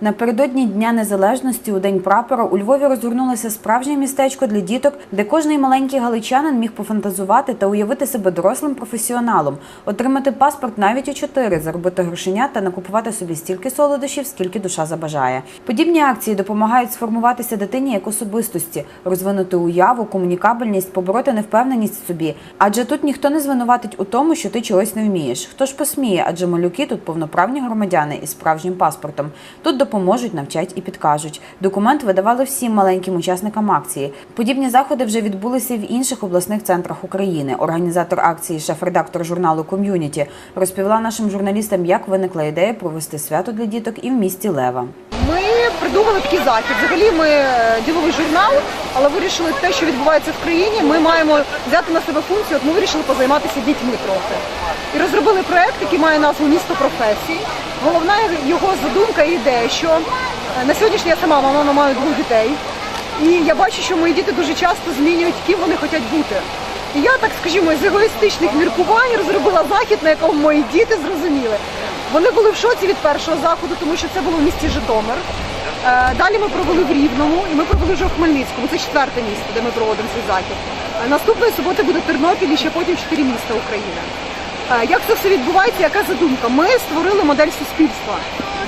Напередодні Дня Незалежності у День прапора у Львові розгорнулося справжнє містечко для діток, де кожний маленький галичанин міг пофантазувати та уявити себе дорослим професіоналом, отримати паспорт навіть у чотири, заробити грошенят та накупувати собі стільки солодощів, скільки душа забажає. Подібні акції допомагають сформуватися дитині як особистості, розвинути уяву, комунікабельність, побороти невпевненість в собі. Адже тут ніхто не звинуватить у тому, що ти чогось не вмієш. Хто ж посміє? Адже малюки тут повноправні громадяни із справжнім паспортом. Тут допоможуть, навчать і підкажуть. Документ видавали всім маленьким учасникам акції. Подібні заходи вже відбулися в інших обласних центрах України. Організатор акції, шеф-редактор журналу Ком'юніті, розповіла нашим журналістам, як виникла ідея провести свято для діток і в місті Лева. Ми придумали такий захід. Взагалі ми е, діловий журнал, але вирішили те, що відбувається в країні. Ми маємо взяти на себе функцію. От ми вирішили позайматися дітьми трохи. І розробили проект, який має назву Місто професій. Головна його задумка і ідея, що е, на сьогоднішній я сама мама маю двох дітей. І я бачу, що мої діти дуже часто змінюють, ким вони хочуть бути. І я, так скажімо, з егоїстичних міркувань розробила захід, на якому мої діти зрозуміли. Вони були в шоці від першого заходу, тому що це було в місті Житомир. Е, Далі ми провели в Рівному і ми провели вже в Хмельницькому. Це четверте місто, де ми проводимо цей захід. Е, Наступної суботи буде Тернопіль і ще потім чотири міста України. Е, Як це все відбувається? Яка задумка? Ми створили модель суспільства,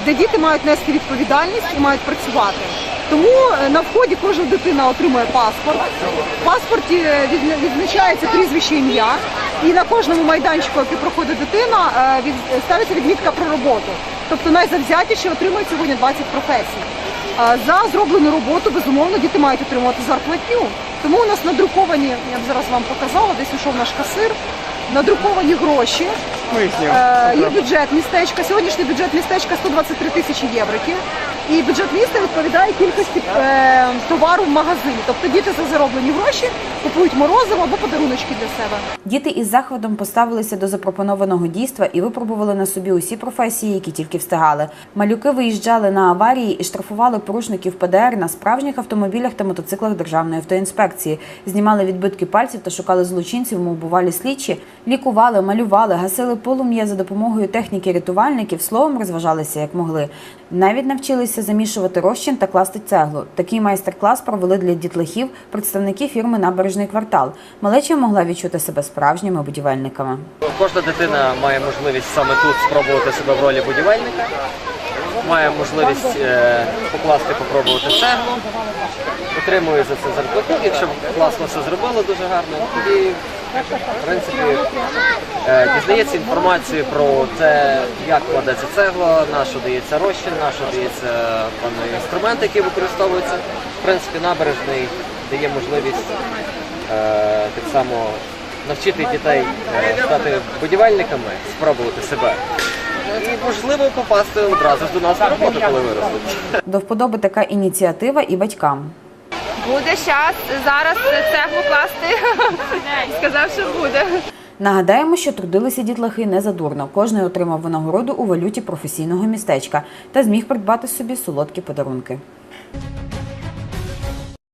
де діти мають нести відповідальність і мають працювати. Тому на вході кожна дитина отримує паспорт. В паспорті відзначається прізвище ім'я, і на кожному майданчику, який проходить дитина, ставиться відмітка про роботу. Тобто найзавзятіші отримують сьогодні 20 професій. За зроблену роботу, безумовно, діти мають отримувати зарплатню. Тому у нас надруковані, я б зараз вам показала, десь йшов наш касир, надруковані гроші. Е, Є бюджет містечка. Сьогоднішній бюджет містечка 123 тисячі євриків. І бюджет міста відповідає кількості е, товару в магазині. Тобто діти за зароблені гроші купують морозиво або подаруночки для себе. Діти із захватом поставилися до запропонованого дійства і випробували на собі усі професії, які тільки встигали. Малюки виїжджали на аварії і штрафували порушників ПДР на справжніх автомобілях та мотоциклах Державної автоінспекції. Знімали відбитки пальців та шукали злочинців, мов бувалі слідчі, лікували, малювали, гасили полум'я за допомогою техніки рятувальників, словом розважалися як могли. Навіть навчилися замішувати розчин та класти цеглу. Такий майстер-клас провели для дітлахів представники фірми Набережний квартал. Малеча могла відчути себе справжніми будівельниками. Кожна дитина має можливість саме тут спробувати себе в ролі будівельника, має можливість е, покласти, попробувати цеглу, отримує за це зарплату. Якщо класно все зробило дуже гарно, тоді в принципі дізнається інформацію про те, як кладеться цегла, на що дається розчин, на що дається певний інструмент, який використовується. В принципі, набережний дає можливість е, так само навчити дітей е, стати будівельниками, спробувати себе. І можливо попасти одразу ж до нас на роботу, коли виростуть. До вподоби така ініціатива і батькам. Буде час зараз цеглу класти. Сказав, що буде. Нагадаємо, що трудилися дітлахи незадурно. Кожний отримав винагороду у валюті професійного містечка та зміг придбати собі солодкі подарунки.